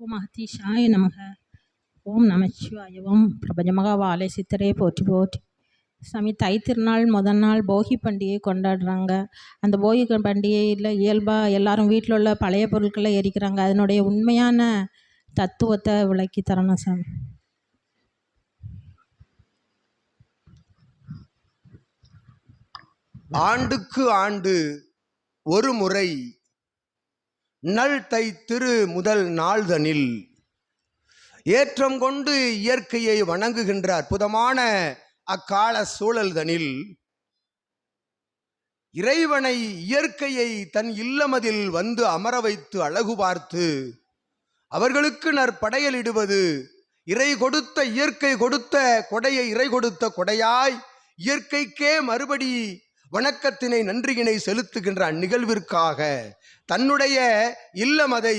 ஓம் அகத்தீஷாய நமக. ஓம் நமச்சிவாய ஓம் பிரபஞ்சமகா வாழை சித்தரே போற்றி போற்றி. சாமி தை திருநாள் முதல் நாள் போகி பண்டிகை கொண்டாடுறாங்க. அந்த போகி பண்டிகையில் இயல்பாக எல்லாரும் வீட்டில் உள்ள பழைய பொருட்களை எரிக்கிறாங்க. அதனுடைய உண்மையான தத்துவத்தை விளக்கி தரணும் சாமி. ஆண்டுக்கு ஆண்டு ஒரு முறை நல் தை திரு முதல் நாள்தனில். ஏற்றம் கொண்டு இயற்கையை வணங்குகின்ற அற்புதமான அக்கால சூழல்தனில். இறைவனை இயற்கையை தன் இல்லமதில் வந்து அமர வைத்து அழகு பார்த்து அவர்களுக்கு நற்படையலிடுவது இறை கொடுத்த இயற்கை கொடுத்த கொடையை இறை கொடுத்த கொடையாய் இயற்கைக்கே மறுபடி வணக்கத்தினை நன்றியினை செலுத்துகின்ற அந்நிகழ்விற்காக தன்னுடைய இல்லமதை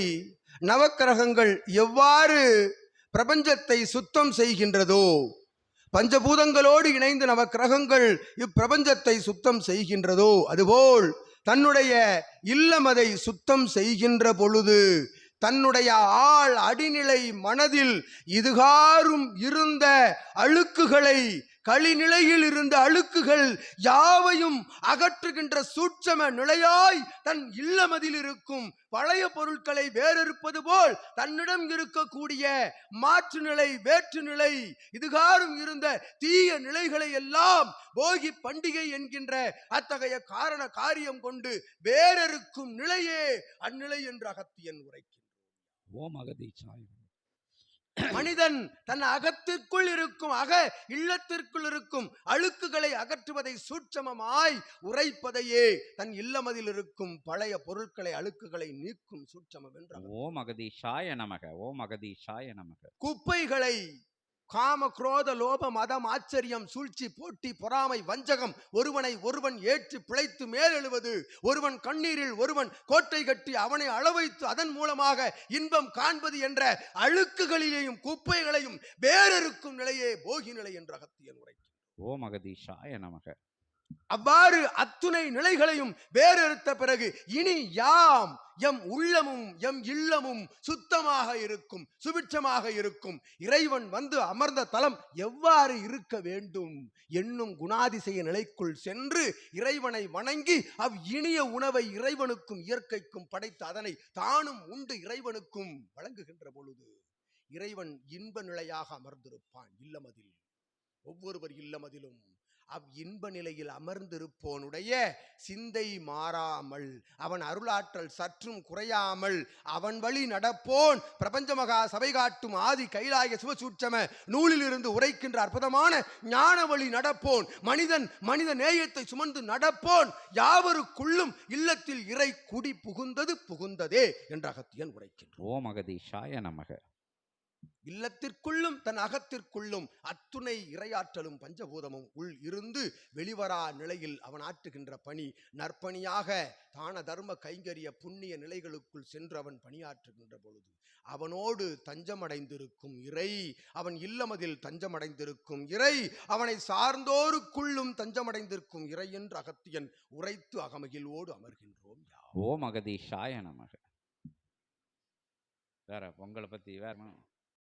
நவக்கிரகங்கள் எவ்வாறு பிரபஞ்சத்தை சுத்தம் செய்கின்றதோ பஞ்சபூதங்களோடு இணைந்து நவக்கிரகங்கள் இப்பிரபஞ்சத்தை சுத்தம் செய்கின்றதோ அதுபோல் தன்னுடைய இல்லமதை சுத்தம் செய்கின்ற பொழுது தன்னுடைய ஆள் அடிநிலை மனதில் இதுகாரும் இருந்த அழுக்குகளை களிநிலையில் இருந்த அழுக்குகள் யாவையும் அகற்றுகின்ற சூட்சம நிலையாய் தன் இல்லமதில் இருக்கும் பழைய பொருட்களை வேறறுப்பது போல் தன்னிடம் இருக்கக்கூடிய மாற்று நிலை வேற்று நிலை இதுகாரும் இருந்த தீய நிலைகளை எல்லாம் போகி பண்டிகை என்கின்ற அத்தகைய காரண காரியம் கொண்டு வேறறுக்கும் நிலையே அந்நிலை என்று அகத்தியன் உரைக்கும் ஓம் அகதீச்சாய மனிதன் தன் அகத்திற்குள் இருக்கும் அக இல்லத்திற்குள் இருக்கும் அழுக்குகளை அகற்றுவதை சூட்சமமாய் உரைப்பதையே தன் இல்லமதில் இருக்கும் பழைய பொருட்களை அழுக்குகளை நீக்கும் சூட்சமம் என்ற ஓம் அகதீஷாய நமக ஓம் அகதீஷாய நமக. குப்பைகளை காம குரோத லோப மதம் ஆச்சரியம் சூழ்ச்சி போட்டி பொறாமை வஞ்சகம் ஒருவனை ஒருவன் ஏற்று பிழைத்து மேலெழுவது ஒருவன் கண்ணீரில் ஒருவன் கோட்டை கட்டி அவனை அளவைத்து அதன் மூலமாக இன்பம் காண்பது என்ற அழுக்குகளிலேயும் குப்பைகளையும் வேறறுக்கும் நிலையே போகி நிலை என்ற அகத்தியன் உரை ஓ மகதீஷாய நமக. அவ்வாறு அத்துணை நிலைகளையும் வேறறுத்த பிறகு இனி யாம் எம் உள்ளமும் எம் இல்லமும் சுத்தமாக இருக்கும் சுபிட்சமாக இருக்கும். இறைவன் வந்து அமர்ந்த தலம் எவ்வாறு இருக்க வேண்டும் என்னும் குணாதிசய நிலைக்குள் சென்று இறைவனை வணங்கி அவ் இனிய உணவை இறைவனுக்கும் இயற்கைக்கும் படைத்து அதனை தானும் உண்டு இறைவனுக்கும் வழங்குகின்ற பொழுது இறைவன் இன்ப நிலையாக அமர்ந்திருப்பான். இல்லமதில். ஒவ்வொருவர் இல்லமதிலும் அவ் இன்ப நிலையில் அமர்ந்திருப்போனுடைய சிந்தை மாறாமல் அவன் அருளாற்றல் சற்றும் குறையாமல் அவன் வழி நடப்போன். பிரபஞ்ச மகா சபை காட்டும் ஆதி கைலாய சிவசூட்சம நூலிலிருந்து உரைக்கின்ற அற்புதமான ஞான வழி நடப்போன். மனிதன் மனித நேயத்தை சுமந்து நடப்போன். யாவருக்குள்ளும் இல்லத்தில் இறை குடி புகுந்தது புகுந்ததே என்ற அகத்தியன் உரைக்கின்றோம் மகதீஷாய அகதீஷாய நமக. இல்லத்திற்குள்ளும் தன் அகத்திற்குள்ளும் அத்துணை இரையாற்றலும் பஞ்சபூதமும் உள் இருந்து வெளிவரா நிலையில் அவன் ஆற்றுகின்ற பணி. நற்பணியாக தான தர்ம கைங்கரிய புண்ணிய நிலைகளுக்குள் சென்று அவன் பணியாற்றுகின்ற பொழுது அவனோடு தஞ்சமடைந்திருக்கும் இறை அவன் இல்லமதில் தஞ்சமடைந்திருக்கும் இறை அவனை சார்ந்தோருக்குள்ளும் தஞ்சமடைந்திருக்கும் இறை என்று அகத்தியன் உரைத்து அகமகிழ்வோடு அமர்கின்றோம் யாம் ஓம் நமக. வேற உங்களை பத்தி வேற